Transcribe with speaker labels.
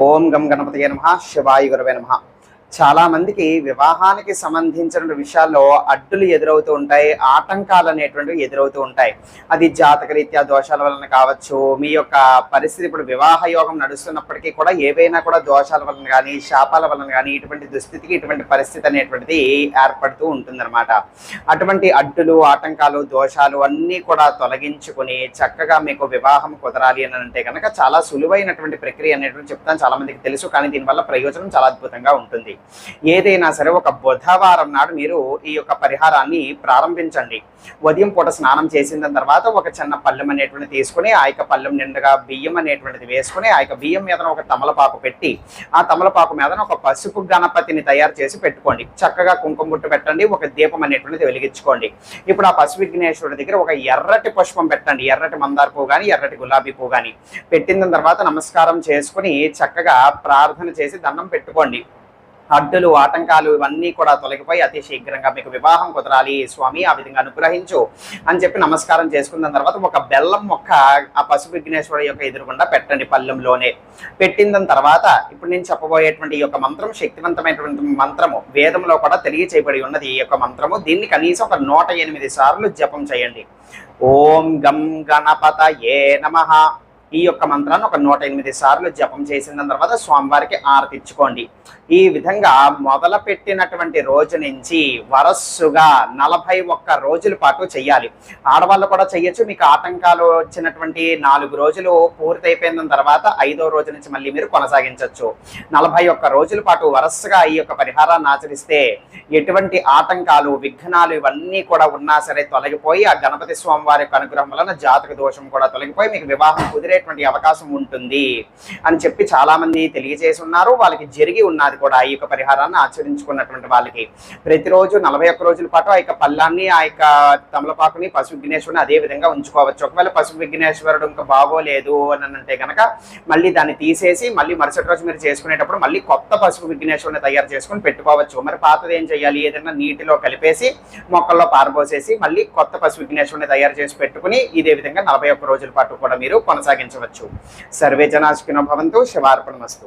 Speaker 1: ఓం గం గణపతి నమ శివాయ గురవే నమ చాలా మందికి వివాహానికి సంబంధించిన విషయాల్లో అడ్డులు ఎదురవుతూ ఉంటాయి ఆటంకాలు అనేటువంటివి ఎదురవుతూ ఉంటాయి. అది జాతక రీత్యా దోషాల వలన కావచ్చు మీ యొక్క పరిస్థితి ఇప్పుడు వివాహ యోగం నడుస్తున్నప్పటికీ కూడా ఏవైనా కూడా దోషాల వలన కానీ శాపాల వలన కానీ ఇటువంటి దుస్థితికి ఇటువంటి పరిస్థితి అనేటువంటిది ఏర్పడుతూ ఉంటుందన్నమాట. అటువంటి అడ్డులు ఆటంకాలు దోషాలు అన్నీ కూడా తొలగించుకొని చక్కగా మీకు వివాహం కుదరాలి అని అంటే కనుక చాలా సులువైనటువంటి ప్రక్రియ అనేటువంటి చెప్తాను. చాలామందికి తెలుసు కానీ దీనివల్ల ప్రయోజనం చాలా అద్భుతంగా ఉంటుంది. ఏదైనా సరే ఒక బుధవారం నాడు మీరు ఈ యొక్క పరిహారాన్ని ప్రారంభించండి. ఉదయం పూట స్నానం చేసిన తర్వాత ఒక చిన్న పళ్ళెం అనేటువంటిది తీసుకుని ఆ యొక్క పళ్ళెం నిండుగా బియ్యం అనేటువంటిది వేసుకుని ఆ యొక్క బియ్యం మీద ఒక తమలపాకు పెట్టి ఆ తమలపాకు మీద ఒక పసుపు గణపతిని తయారు చేసి పెట్టుకోండి. చక్కగా కుంకుమ బుట్టు పెట్టండి ఒక దీపం అనేటువంటిది వెలిగించుకోండి. ఇప్పుడు ఆ పశు విఘ్నేశ్వరుడి దగ్గర ఒక ఎర్రటి పుష్పం పెట్టండి. ఎర్రటి మందార పువ్వు కానీ ఎర్రటి గులాబీ పువ్వు కానీ పెట్టిన తర్వాత నమస్కారం చేసుకుని చక్కగా ప్రార్థన చేసి దండం పెట్టుకోండి. అడ్డులు ఆటంకాలు ఇవన్నీ కూడా తొలగిపోయి అతి శీఘ్రంగా మీకు వివాహం కుదరాలి. స్వామి ఆ విధంగా అనుగ్రహించు అని చెప్పి నమస్కారం చేసుకున్న తర్వాత ఒక బెల్లం మొక్క ఆ పశు విఘ్నేశ్వరుడు యొక్క ఎదురుగుండా పెట్టండి పల్లెంలోనే పెట్టిన తర్వాత ఇప్పుడు నేను చెప్పబోయేటువంటి ఈ యొక్క మంత్రం శక్తివంతమైనటువంటి మంత్రము వేదంలో కూడా తెలియచేయబడి ఉన్నది ఈ యొక్క మంత్రము. దీన్ని కనీసం ఒక నూట ఎనిమిది సార్లు జపం చేయండి. ఓం గం గణపత ఏ నమ. ఈ యొక్క మంత్రాన్ని ఒక నూట ఎనిమిది సార్లు జపం చేసిన తర్వాత స్వామివారికి ఆరతిచ్చుకోండి ఈ విధంగా మొదలు పెట్టినటువంటి రోజు నుంచి వరస్సుగా నలభై ఒక్క రోజుల పాటు చేయాలి ఆడవాళ్ళు కూడా చేయొచ్చు మీకు ఆటంకాలు వచ్చినటువంటి నాలుగు రోజులు పూర్తయిపోయిన తర్వాత ఐదో రోజు నుంచి మళ్ళీ మీరు కొనసాగించవచ్చు నలభై ఒక్క రోజుల పాటు వరస్సుగా ఈ యొక్క పరిహారాన్ని ఆచరిస్తే ఎటువంటి ఆటంకాలు విఘ్నాలు ఇవన్నీ కూడా ఉన్నా సరే తొలగిపోయి ఆ గణపతి స్వామి వారి యొక్క అనుగ్రహం వలన జాతక దోషం కూడా తొలగిపోయి మీకు వివాహం కుదిరే కుదిరేటువంటి అవకాశం ఉంటుంది అని చెప్పి చాలా మంది తెలియజేసి ఉన్నారు వాళ్ళకి జరిగి ఉన్నది కూడా ఈ యొక్క పరిహారాన్ని ఆచరించుకున్నటువంటి వాళ్ళకి. ప్రతిరోజు నలభై ఒక్క రోజుల పాటు ఆ యొక్క పళ్ళాన్ని ఆ యొక్క తమలపాకుని పశు విఘ్నేశ్వరుని అదే విధంగా ఉంచుకోవచ్చు. ఒకవేళ పశు విఘ్నేశ్వరుడు ఇంకా బాగోలేదు అని అంటే కనుక మళ్ళీ దాన్ని తీసేసి మళ్ళీ మరుసటి రోజు మీరు చేసుకునేటప్పుడు మళ్ళీ కొత్త పసుపు విఘ్నేశ్వరుని తయారు చేసుకుని పెట్టుకోవచ్చు. మరి పాతది ఏం చేయాలి? ఏదైనా నీటిలో కలిపేసి మొక్కల్లో పారబోసేసి మళ్ళీ కొత్త పశు విఘ్నేశ్వరుని తయారు చేసి పెట్టుకుని ఇదే విధంగా నలభై ఒక్క రోజుల పాటు కూడా మీరు కొనసాగించవచ్చు సర్వే జనాశికినో భవంతు శివార్పణమస్తు